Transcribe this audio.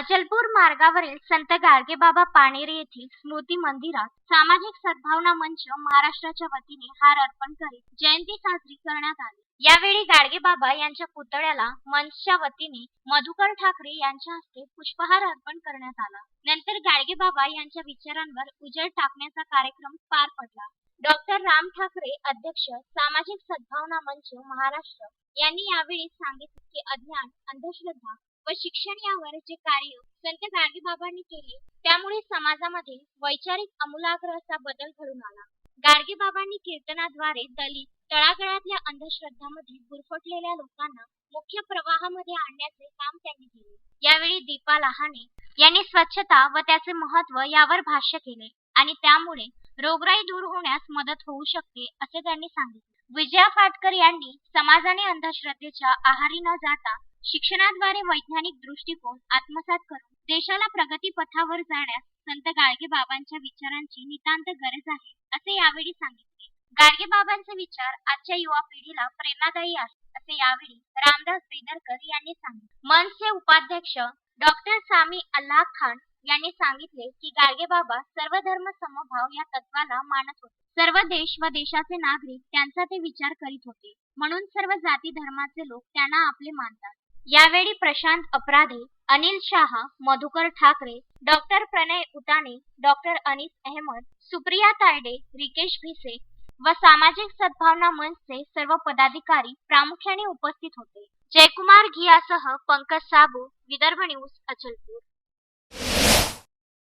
अचलपूर मार्गावरील संत गाडगेबाबा पाणेरे येथील स्मृती मंदिरात सामाजिक सद्भावना मंच महाराष्ट्राच्या वतीने हार अर्पण करीत जयंती साजरी करण्यात आली. यावेळी गाडगेबाबा यांच्या पुतळ्याला मंचच्या वतीने मधुकर ठाकरे यांच्या हस्ते पुष्पहार अर्पण करण्यात आला. नंतर गाडगेबाबा यांच्या विचारांवर उजळ टाकण्याचा कार्यक्रम पार पडला. डॉक्टर राम ठाकरे अध्यक्ष सामाजिक सद्भावना मंच महाराष्ट्र यांनी यावेळी सांगितले की अज्ञान अंधश्रद्धा व शिक्षण यावर जे कार्य संत गाडगेबाबांनी केले त्यामुळे समाजामध्ये वैचारिक अमूलाग्र असा बदल घडून आला. गाडगेबाबांनी कीर्तनाद्वारे दलित तळागळातल्या अंधश्रद्धामध्ये गुरफटलेल्या लोकांना मुख्य प्रवाहामध्ये आणण्याचे काम त्यांनी केले. यावेळी दीपा लहाने यांनी स्वच्छता व त्याचे महत्त्व यावर भाष्य केले आणि त्यामुळे रोगराई दूर होण्यास मदत होऊ शकते असे त्यांनी सांगितले. विजया फाटकर यांनी समाजाने अंधश्रद्धेच्या आहारी न जाता शिक्षणाद्वारे वैज्ञानिक दृष्टिकोन आत्मसात करून देशाला प्रगती पथावर जाण्यास संत गाडगेबाबांच्या विचारांची नितांत गरज आहे असे यावेळी सांगितले. गाडगेबाबांचे विचार आजच्या युवा पिढीला प्रेरणादायी आहे असे यावेळी रामदास बेदरकर यांनी सांगितले. मनसे उपाध्यक्ष डॉक्टर सामी अल्लाह खान यांनी सांगितले की गाडगेबाबा सर्व धर्म समभाव या तत्वाला मानत होते. सर्व देश व देशाचे नागरिक त्यांचा ते विचार करीत होते. म्हणून सर्व जाती धर्माचे लोक त्यांना आपले मानतात. यावेळी प्रशांत अपराधे अनिल शहा मधुकर ठाकरे डॉक्टर प्रणय उताने डॉक्टर अनिस अहमद सुप्रिया तायडे रिकेश भिसे व सामाजिक सद्भावना मंचचे सर्व पदाधिकारी प्रामुख्याने उपस्थित होते. जयकुमार घियासह पंकज साबू विदर्भ न्यूज अचलपूर.